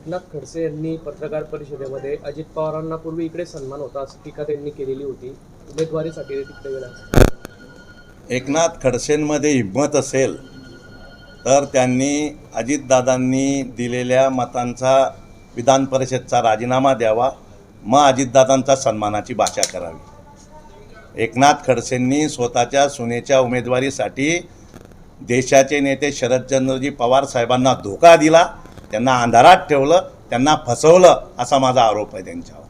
एकनाथ खडसे यांनी पत्रकार परिषदेमध्ये अजित पवारांना पूर्वी इकडे सन्मान होता अशी टीका त्यांनी केलेली होती. उमेदवारीसाठी तिकडे गेला एकनाथ खडसेंमध्ये हिंमत असेल तर त्यांनी अजितदादांनी दिलेल्या मतांचा विधान परिषदचा राजीनामा द्यावा. मग अजितदादांचा सन्मानाची भाषा करावी. एकनाथ खडसेंनी स्वतःच्या सुनेच्या उमेदवारीसाठी देशाचे नेते शरदचंद्रजी पवार साहेबांना धोका दिला. त्यांना अंधारात ठेवलं त्यांना फसवलं असा माझा आरोप आहे त्यांच्यावर.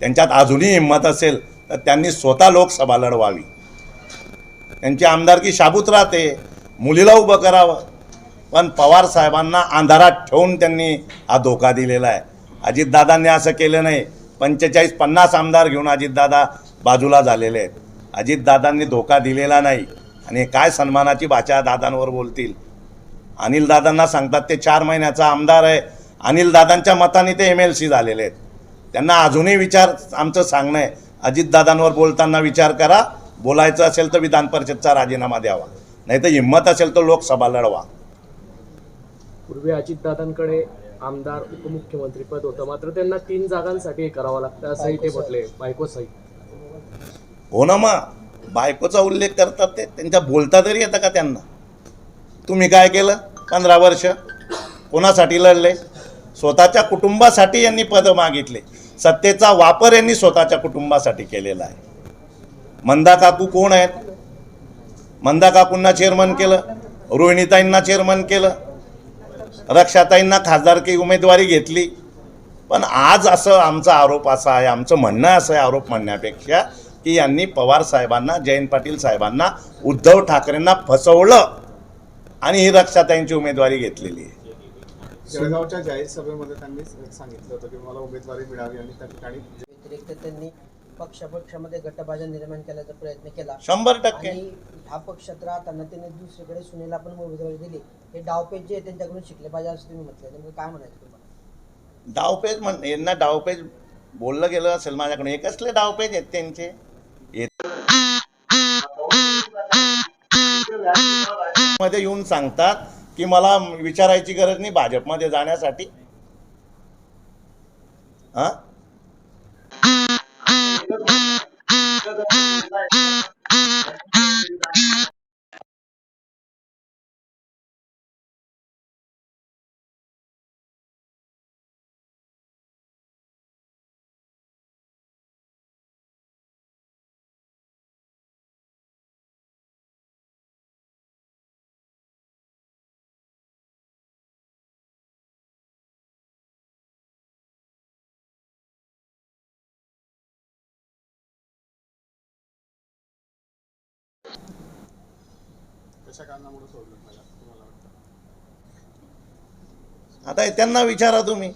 त्यांच्यात अजूनही हिंमत असेल तर त्यांनी स्वतः लोकसभा लढवावी. त्यांची आमदारकी शाबूत राहते मुलीला उभं करावं. पण पवार साहेबांना अंधारात ठेवून त्यांनी हा धोका दिलेला आहे. अजितदादांनी असं केलं नाही. पंचेचाळीस पन्नास आमदार घेऊन अजितदादा बाजूला झालेले आहेत. अजितदादांनी धोका दिलेला नाही. आणि काय सन्मानाची भाषा दादांवर बोलतील? अनिल दादांना सांगतात ते चार महिन्याचा आमदार आहे. अनिल दादांच्या मताने ते एम एल सी झालेले आहेत. त्यांना अजूनही विचार आमचं सांगणं आहे. अजितदादांवर बोलताना विचार करा. बोलायचं असेल तर विधान परिषदचा राजीनामा द्यावा. नाही तर हिंमत असेल तर लोकसभा लढवा. पूर्वी अजितदादांकडे आमदार उपमुख्यमंत्री पद होतं. मात्र त्यांना तीन जागांसाठी हे करावं लागतं असंही ते म्हटले. बायको सहित हो ना मग. बायकोचा उल्लेख करतात ते. त्यांच्या बोलता तरी येतं का त्यांना? तुम्ही काय केलं? पंधरा वर्ष कोणासाठी लढले? स्वतःच्या कुटुंबासाठी यांनी पदं मागितले. सत्तेचा वापर यांनी स्वतःच्या कुटुंबासाठी केलेला आहे. मंदा काकू कोण आहेत? मंदा काकूंना चेअरमन केलं रोहिणीताईंना चेअरमन केलं रक्षाताईंना खासदारकी उमेदवारी घेतली. पण आज असं आमचा आरोप असा आहे आमचं म्हणणं असं आहे आरोप म्हणण्यापेक्षा की यांनी पवार साहेबांना जयंत पाटील साहेबांना उद्धव ठाकरेंना फसवलं. आणि ही रक्षाताईंची उमेदवारी घेतलेली आहे. जळगावच्या जाहीर सभेमध्ये त्यांनी सांगितलं होतं की मला उमेदवारी मिळावी आणि त्या ठिकाणी व्यतिरिक्त त्यांनी पक्षापक्षामध्ये गटबाजा निर्माण करायचा प्रयत्न केला. शंभर टक्के. आणि ह्या पक्षात राहताना त्यांनी दुसरीकडे सुनेला पण उमेदवारी दिली. हे डावपेच जे आहे त्यांच्याकडून शिकले पाहिजे असं तुम्ही म्हटलं नेमकं काय म्हणायचं तुम्हाला? डावपेज म्हण यांना डावपेज बोललं गेलं असेल माझ्याकडे हे कसले डावपेज आहेत त्यांचे. येत- मध्ये येऊन सांगतात की मला विचारायची गरज नाही भाजपमध्ये जाण्यासाठी. हा? कशा कारणामुळे सोडलं मला तुम्हाला वाटतं? आता हे त्यांना विचारा तुम्ही.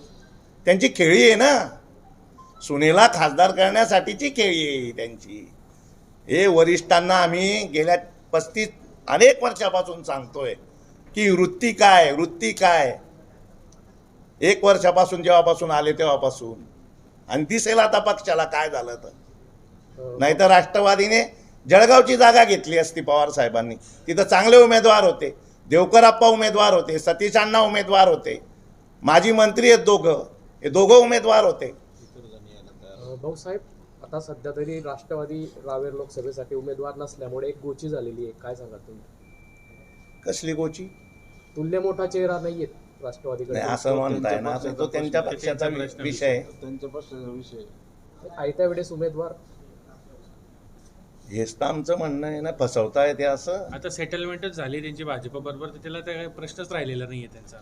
त्यांची खेळी आहे ना. सुनेला खासदार करण्यासाठीची खेळी आहे ही त्यांची. हे वरिष्ठांना आम्ही गेल्या पस्तीस अनेक वर्षापासून सांगतोय की वृत्ती काय वृत्ती काय? एक वर्षापासून जेव्हापासून आले तेव्हापासून. आणि दिसेल आता पक्षाला काय झालं तर. अं, नाहीतर राष्ट्रवादीने जळगावची जागा घेतली असती पवार साहेबांनी. तिथं चांगले उमेदवार होते. देवकरप्पा उमेदवार होते सतीश अण्णा उमेदवार होते. माजी मंत्री आहेत दोघं. हे दोघं उमेदवार होते. भाऊसाहेब आता सध्या तरी राष्ट्रवादी रावेर लोकसभेसाठी उमेदवार नसल्यामुळे एक गोची झालेली आहे. काय सांगा तुम्ही? कसली गोची? तुल्य मोठा चेहरा नाहीये राष्ट्रवादीकडे. नाही असं म्हणताय ना. तो त्यांच्या पक्षाचा विषय आहे. त्यांच्या पक्षाचा विषय. आयत्या वेळेस उमेदवार. हेच तर आमचं म्हणणं आहे ना फसवताय ते असं. आता सेटलमेंटच झाली त्यांची भाजपबरोबर तर त्याला तर काही प्रश्नच राहिलेला नाहीये त्यांचा?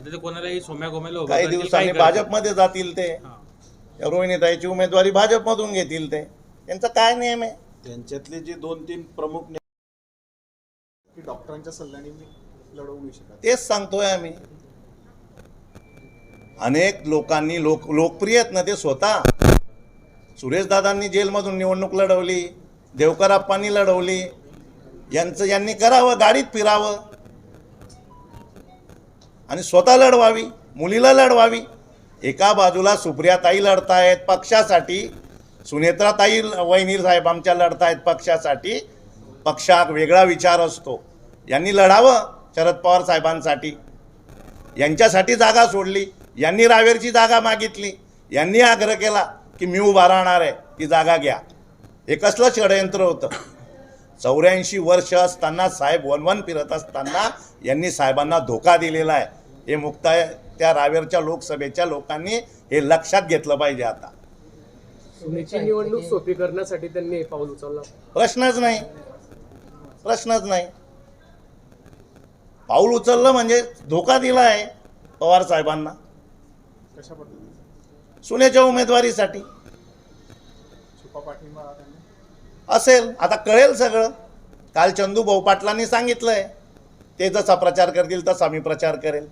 आता ते कोणालाही सोम्या गोम्याला उभं काही करतील, दिवसांनी करतील. भाजपमध्ये जातील ते. हा. त्या रोहिणीताईची उमेदवारी भाजपमधून घेतील ते. त्यांचा काय नियम आहे? त्यांच्यातले जे दोन तीन प्रमुख ने- की डॉक्टरांच्या सल्ल्याने मी लढवू नाही शकत. तेच सांगतोय आम्ही. अनेक लोकांनी लोक लोकप्रिय आहेत ना ते स्वतः. सुरेशदादांनी जेलमधून निवडणूक लढवली. देवकराप्पांनी लढवली. यांचं यांनी करावं गाडीत फिरावं. आणि स्वतः लढवावी मुलीला लढवावी. एका बाजूला सुप्रियाताई लढतायत पक्षासाठी सुनेत्राताई वैनीर साहेब आमच्या लढतायत पक्षासाठी. पक्षात वेगळा विचार असतो. यांनी लढावं शरद पवार साहेबांसाठी. यांच्यासाठी जागा सोडली. यांनी रावेरची जागा मागितली. यांनी आग्रह केला की मी उभा राहणार आहे ती जागा घ्या. हे कसलं षडयंत्र होतं. चौऱ्याऐंशी वर्ष असताना साहेब वनवन फिरत असताना यांनी साहेबांना धोका दिलेला आहे. हे मुक्ताय त्या रावेरच्या लोकसभेच्या लोकांनी हे लक्षात घेतलं पाहिजे आता. निवडणूक सोपी करण्यासाठी त्यांनी पाऊल उचललं. प्रश्नच नाही. प्रश्नच नाही. पाऊल उचललं म्हणजे धोका दिला आहे पवार साहेबांना. सुनेच्या उमेदवारीसाठी. असेल. आता कळेल सगळं. काल चंदू भाऊ पाटलांनी सांगितलंय. ते जसा प्रचार करतील तसा मी प्रचार करेल.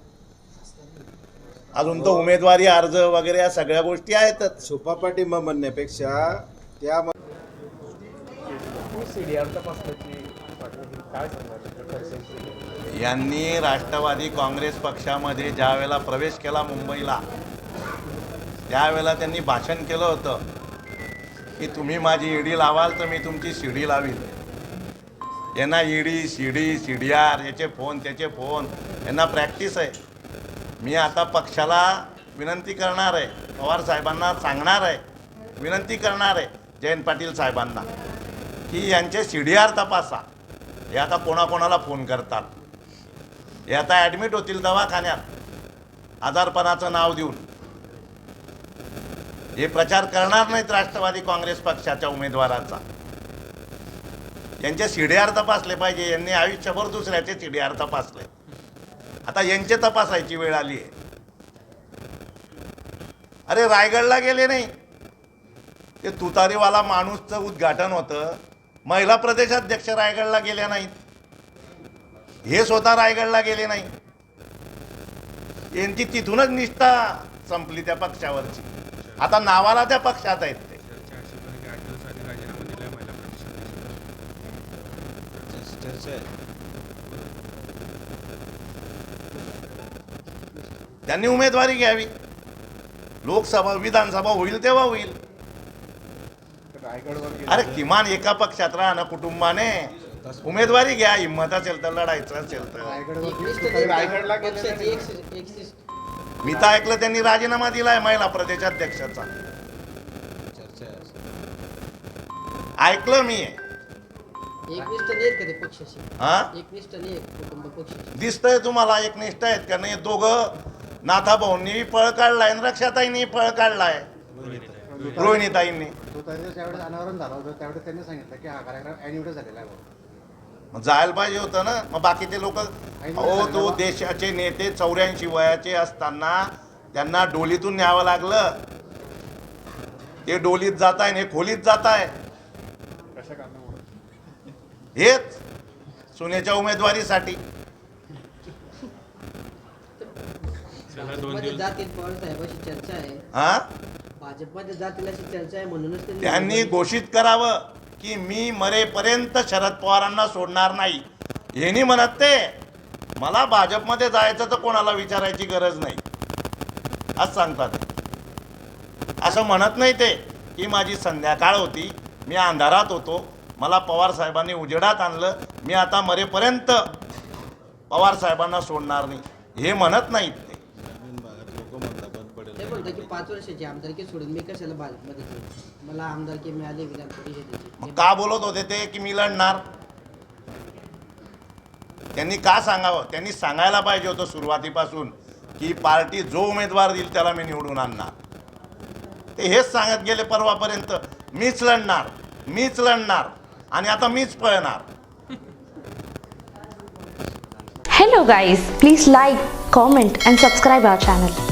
अजून तो उमेदवारी अर्ज वगैरे या सगळ्या गोष्टी आहेतच. छुपा पाठिंबा म्हणण्यापेक्षा त्या यांनी राष्ट्रवादी काँग्रेस पक्षामध्ये ज्या वेळेला प्रवेश केला मुंबईला त्यावेळेला त्यांनी भाषण केलं होतं. की तुम्ही माझी ईडी लावाल तर मी तुमची शिडी लावील यांना ईडी शिडी सी डी आर याचे फोन त्याचे फोन यांना प्रॅक्टिस आहे. मी आता पक्षाला विनंती करणार आहे. पवार साहेबांना सांगणार आहे. विनंती करणार आहे जयंत पाटील साहेबांना की यांचे सी डी आर तपासा. हे आता कोणाकोणाला फोन करतात. हे आता ॲडमिट होतील दवाखान्यात. आजारपणाचं नाव देऊन. हे प्रचार करणार नाहीत राष्ट्रवादी काँग्रेस पक्षाच्या उमेदवाराचा. यांचे सीडीआर तपासले पाहिजे यांनी आयुष्यभर दुसऱ्याचे सीडीआर तपासले. आता यांचे तपासायची वेळ आली आहे. अरे रायगडला गेले नाही. ते तुतारीवाला माणूसचं उद्घाटन होतं. महिला प्रदेशाध्यक्ष रायगडला गेल्या नाहीत. हे स्वतः रायगडला गेले नाही. यांची तिथूनच निष्ठा संपली त्या पक्षावरची. आता नावाला त्या पक्षात आहेत ते. त्यांनी उमेदवारी घ्यावी. लोकसभा विधानसभा होईल तेव्हा होईल. रायगडवर अरे किमान एका पक्षात राहणं कुटुंबाने. उमेदवारी घ्या हिंमत असेल तर लढायचं असेल तर. रायगडला मी तर ऐकलं त्यांनी राजीनामा दिलाय महिला प्रदेशाध्यक्षाचा ऐकलं मी. हा? दिसतंय तुम्हाला एकनिष्ठ आहेत का नाही? दोघं नाथा भाऊंनी पळ काढलाय रक्षाताईंनी पळ काढलाय. रोहिणीताईंनी. त्यावेळेस अनावरण झालं होतं त्यावेळेस त्यांनी सांगितलं की हा कार्यक्रम झालेला आहे. मग जायला पाहिजे होतं ना. मग बाकीचे लोक अहो तो देशाचे नेते चौऱ्याऐंशी वयाचे असताना त्यांना डोलीतून न्यावं लागलं. ते डोलीत जात आहे हे खोलीत जात आहे कशा कारणामुळे हेच सुनेच्या उमेदवारीसाठी. त्याला दोन भाजपमध्ये दिवस. जातील पवार साहेबाशी चर्चा आहे. हा? भाजपमध्ये जातील अशी चर्चा आहे म्हणूनच त्यांनी त्यांनी घोषित करावं. की मी मरेपर्यंत शरद पवारांना सोडणार नाही. यांनी म्हणत ते मला भाजपमध्ये जायचं तर कोणाला विचारायची गरज नाही. असं सांगतात. असं म्हणत नाही ते की माझी संध्याकाळ होती. मी अंधारात होतो. मला पवार साहेबांनी उजेडात आणलं. मी आता मरेपर्यंत पवार साहेबांना सोडणार नाही. हे म्हणत नाहीत ते. पाच वर्षाची आमदारकी सोडून मी कशाला भाजपमध्ये मला आमदारकी मिळाली विधान परिषदेची मग का बोलत होते ते की मी लढणार? त्यांनी का सांगावं? त्यांनी सांगायला पाहिजे होतं सुरुवातीपासून की पार्टी जो उमेदवार देईल त्याला मी निवडून आणणार. ते हेच सांगत गेले परवापर्यंत मीच लढणार मीच लढणार आणि आता मीच पळणार. Hello guys please like comment and subscribe our channel